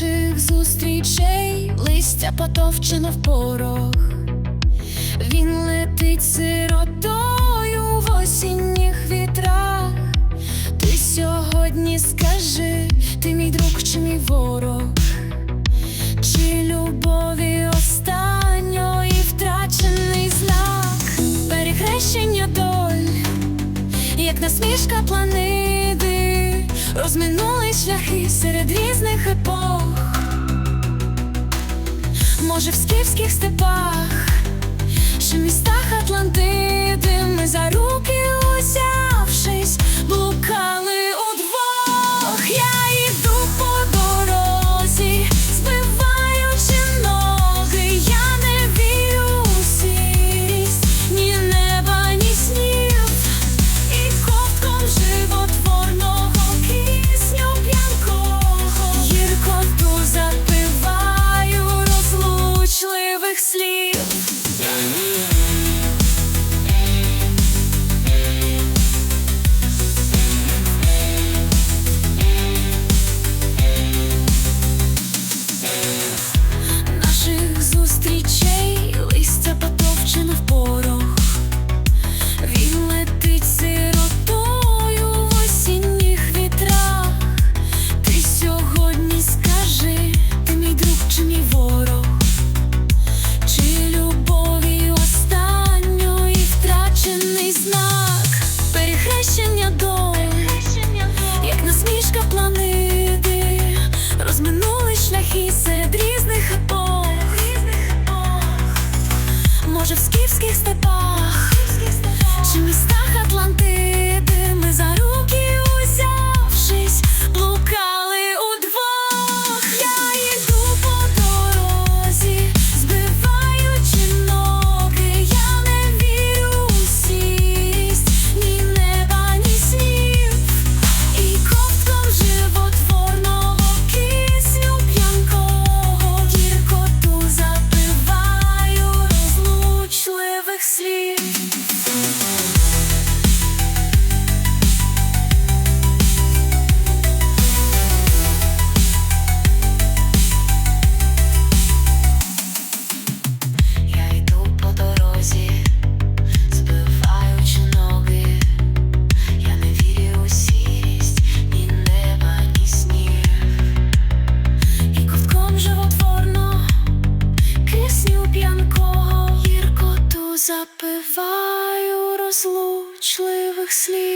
перших зустрічей листя потовчено в порох, він летить сиротою в осінніх вітрах. Ти сьогодні скажи, ти мій друг чи мій ворог, чи любові останньої втрачений знак, перехрещення доль, як насмішка планети розминули шляхи серед різних епох, може в скіфських степах, що в містах Атлантиди ми за гірських степах, чи містах Атлантиди. запиваю розлучливих слів.